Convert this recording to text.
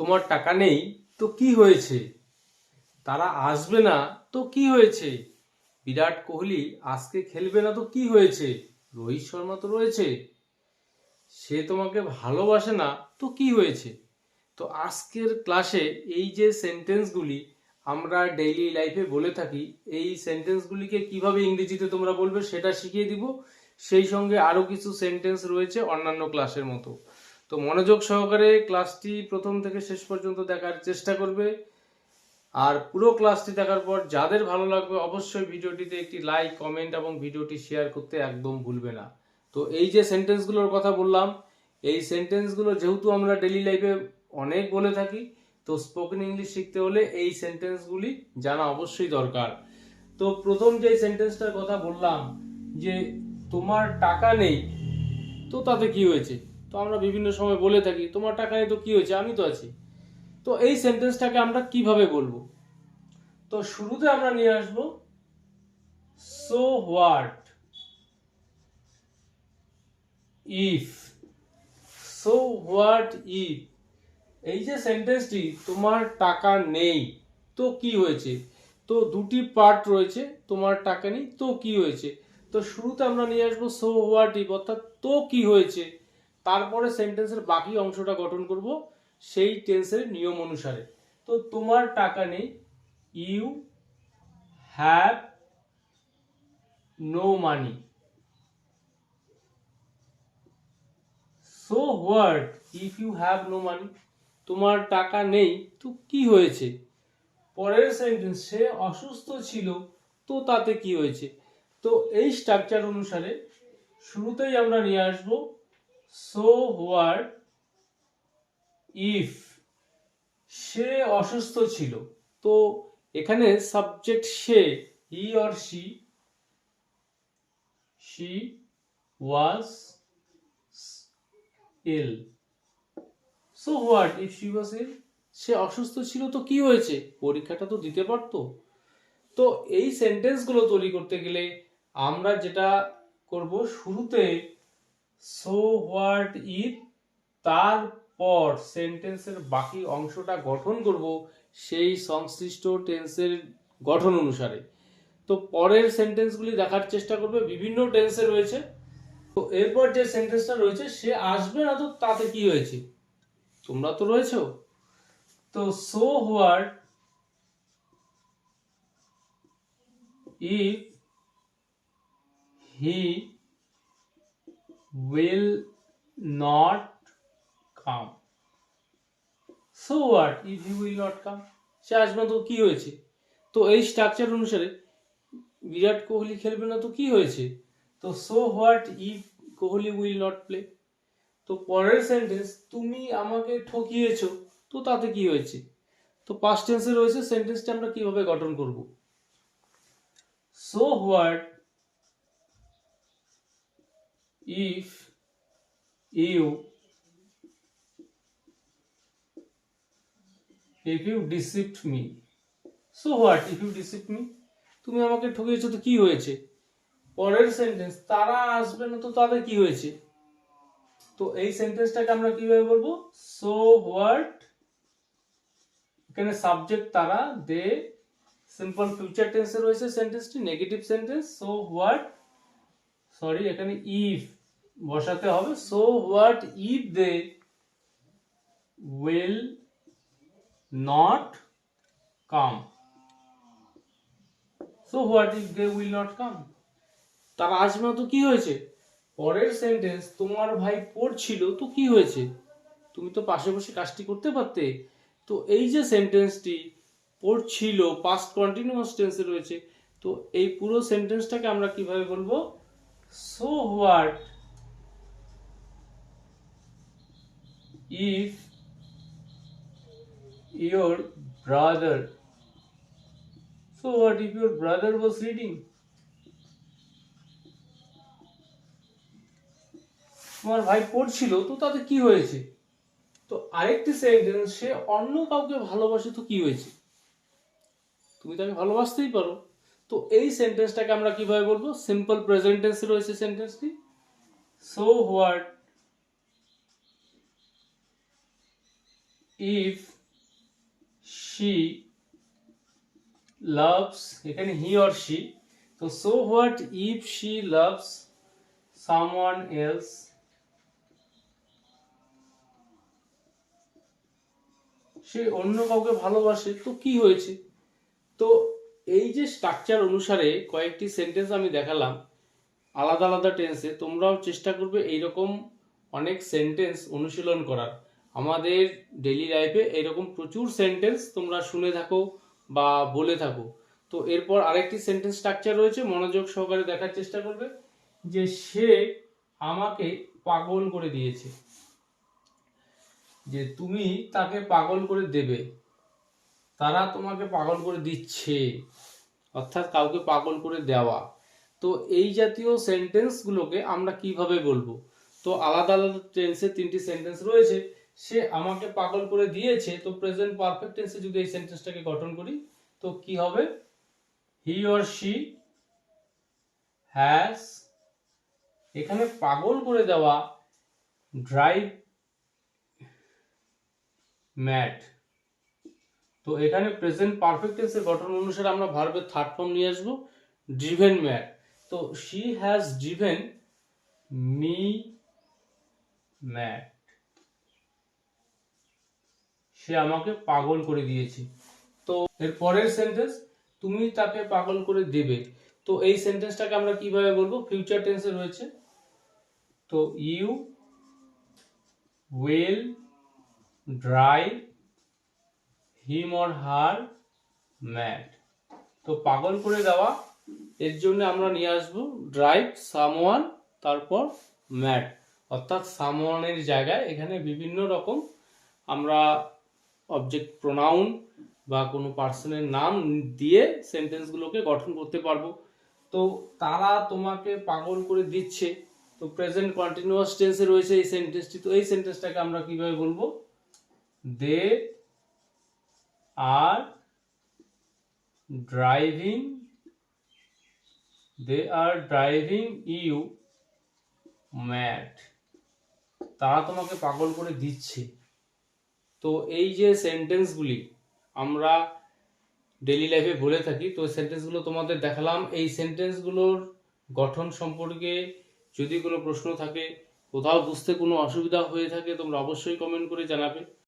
তোমার টাকা নেই, তো কি হয়েছে? তারা আসবে না, তো কি হয়েছে? বিরাট কোহলি আজকে খেলবে না, তো কি হয়েছে? রোহিত শর্মা তো রয়েছে। সে তোমাকে ভালোবাসে না, তো কি হয়েছে? তো আজকের ক্লাসে এই যে সেন্টেন্সগুলি আমরা ডেইলি লাইফে বলে থাকি, এই সেন্টেন্সগুলিকে কীভাবে ইংরেজিতে তোমরা বলবে সেটা শিখিয়ে দিব। সেই সঙ্গে আরও কিছু সেন্টেন্স রয়েছে অন্যান্য ক্লাসের মতো। তো মনোযোগ সহকারে ক্লাসটি প্রথম থেকে শেষ পর্যন্ত দেখার চেষ্টা করবে। আর পুরো ক্লাসটি দেখার পর যাদের ভালো লাগবে অবশ্যই ভিডিওটিতে একটি লাইক, কমেন্ট এবং ভিডিওটি শেয়ার করতে একদম ভুলবে না। তো এই যে সেন্টেন্সগুলোর কথা বললাম, এই সেন্টেন্সগুলো যেহেতু আমরা ডেলি লাইফে অনেক বলে থাকি, তো স্পোকেন ইংলিশ শিখতে হলে এই সেন্টেন্সগুলি জানা অবশ্যই দরকার। তো প্রথম যে সেন্টেন্সটার কথা বললাম, যে তোমার টাকা নেই, তো তাতে কি হয়েছে? তো আমরা বিভিন্ন সময় বলে থাকি, তোমার টাকা নেই তো কি হয়েছে? আমি তো আছি। তো এই সেন্টেন্সটাকে আমরা কীভাবে বলব? তো শুরুতে আমরা নিয়ে আসব so what if so what if এই যে সেন্টেন্সটি তোমার টাকা নেই, তো কি হয়েছে? তো দুটি পার্ট রয়েছে, তোমার টাকা নেই, তো কি হয়েছে? তো শুরুতে আমরা নিয়ে আসব সো হোয়াট ইফ অর্থাৎ তো কি হয়েছে? তারপরে সেন্টেন্সের বাকি অংশটা গঠন করব, সেই টেন্সের নিয়ম অনুসারে। তো তোমার টাকা নেই you have no money so what if you have no money তোমার টাকা নেই, তো কি হয়েছে? পরের সেন্টেন্স সে অসুস্থ ছিল, তো তাতে কি হয়েছে? তো এই স্ট্রাকচার অনুসারে শুরুতেই আমরা নিয়ে আসব সো হোয়াট ইফ সে অসুস্থ ছিল, তো এখানে subject say he or she she was ill so what if she was ill সে অসুস্থ ছিল তো কি হয়েছে? পরীক্ষাটা তো দিতে পারতো। তো এই সেন্টেন্সগুলো তৈরি করতে গেলে আমরা যেটা করব শুরুতে সো হোয়াট ইফ তারপর সেন্টেন্সের বাকি অংশটা গঠন করব সেই সংশ্লিষ্ট টেন্সের গঠন অনুসারে। তো পরের সেন্টেন্সগুলি দেখার চেষ্টা করবে, বিভিন্ন টেন্সে রয়েছে। তো এরপর যে সেন্টেন্সটা রয়েছে, সে আসবে না তো তাতে কি হয়েছে? তোমরা তো রয়েছো। তো so what if he will not come. So what if he will not come? সে আসবে না তো কি হয়েছে? তো এই স্ট্রাকচার অনুসারে বিরাট কোহলি খেলবে না তো কি হয়েছে? তো so what if Kohli will not play তো পরের সেন্টেন্স তুমি আমাকে ঠকিয়েছো, তো তাতে কি হয়েছে? তো পাস্ট টেন্সে রয়েছে সেন্টেন্সটা আমরা কীভাবে গঠন করব? So what if you if you deceived me? So what? If you deceived me? তুমি আমাকে ঠকিয়েছো তো কি হয়েছে? পরের সেন্টেন্স তারা আসবে না তো তাদের কি হয়েছে? তো এই সেন্টেন্সটাকে আমরা কীভাবে বলব? সো হোয়াট এখানে সাবজেক্ট তারা দে সিম্পল ফিউচার টেন্সে রয়েছে সেন্টেন্সটি negative sentence so what sorry, এখানে ইফ বসাতে হবে। So what if they will not come so what if they will not come তারা আসবে না তো কি হয়েছে? পরের সেন্টেন্স তোমার ভাই পড়ছিল, তো কি হয়েছে? তুমি তো পাশে বসে কাজটি করতে পারতে। তো এই যে সেন্টেন্সটি পড়ছিল পাস্ট কন্টিনিউয়াস টেন্সে রয়েছে, তো এই পুরো সেন্টেন্সটাকে আমরা কীভাবে বলব? So what if your brother so what if your brother was reading তোমার ভাই পড়ছিল, তো তাতে কি হয়েছে? তো আরেকটি সেন্টেন্স সে অন্য কাউকে ভালোবাসে, তো কি হয়েছে? তুমি তাকে ভালোবাসতেই পারো। তো এই সেন্টেন্সটাকে আমরা কীভাবে বলব? সিম্পল প্রেজেন্ট টেন্সে রয়েছে সেন্টেন্সটি so what if she loves এখানে হি অর শি তো so what if she loves someone else সে অন্য কাউকে ভালোবাসে, তো কি হয়েছে? তো এই যে স্ট্রাকচার অনুসারে কয়েকটি সেন্টেন্স আমি দেখালাম, আলাদা আলাদা টেন্সে তোমরাও চেষ্টা করবে এইরকম অনেক সেন্টেন্স অনুশীলন করার। আমাদের ডেলি লাইফে এরকম প্রচুর সেন্টেন্স তোমরা শুনে থাকো বা বলে থাকো। তো এরপর আরেকটি সেন্টেন্স স্ট্রাকচার রয়েছে, মনোযোগ সহকারে দেখার চেষ্টা করবে, যে সে আমাকে পাগল করে দিয়েছে। যে তুমি তাকে পাগল করে দেবে। তারা তোমাকে পাগল করে দিচ্ছে, অর্থাৎ কাউকে পাগল করে দেওয়া। তো এই জাতীয় সেন্টেন্সগুলোকে আমরা কীভাবে বলব? তো আলাদা আলাদা টেন্সে তিনটি সেন্টেন্স রয়েছে, সে আমাকে পাগল করে দিয়েছে, তো প্রেজেন্ট পারফেক্ট টেন্সে যদি এই সেন্টেন্সটাকে গঠন করি, তো কি হবে? হি অর শি হ্যাজ এখানে পাগল করে দেওয়া ড্রাইভ ম্যাট তো এখানে প্রেজেন্ট পারফেক্ট টেন্সের গঠন অনুসারে আমরা ভার্বের থার্ড ফর্ম নিয়ে আসব ড্রিভেন ম্যাট তো she has driven me mad সে আমাকে পাগল করে দিয়েছে। তো এর পরের সেন্টেন্স তুমি তাকে পাগল করে দেবে। তো এই সেন্টেন্সটাকে আমরা কীভাবে বলব? ফিউচার টেন্সে রয়েছে। তো you will drive him or her mad তো পাগল করে দেওয়া, এর জন্য আমরা নিয়ে আসব ড্রাইভ সামওয়ান তারপর ম্যাড অর্থাৎ সামওয়ানের জায়গায় এখানে বিভিন্ন রকম আমরা অবজেক্ট প্রোনাউন বা কোনো পার্সনের নাম দিয়ে সেন্টেন্সগুলোকে গঠন করতে পারব। তো তারা তোমাকে পাগল করে দিচ্ছে। তো প্রেজেন্ট কন্টিনিউয়াস টেন্সে রয়েছে এই সেন্টেন্সটি তো এই সেন্টেন্সটাকে আমরা কীভাবে বলব? They are driving they are driving you mad তারা তোমাকে পাগল করে দিচ্ছে। তো এই যে সেন্টেন্সগুলি আমরা ডেলি লাইফে বলে থাকি, তো সেন্টেন্সগুলো তোমাদের দেখালাম। এই সেন্টেন্সগুলোর গঠন সম্পর্কে যদি কোনো প্রশ্ন থাকে, কোথাও বুঝতে কোনো অসুবিধা হয়ে থাকে, তোমরা অবশ্যই কমেন্ট করে জানাবে।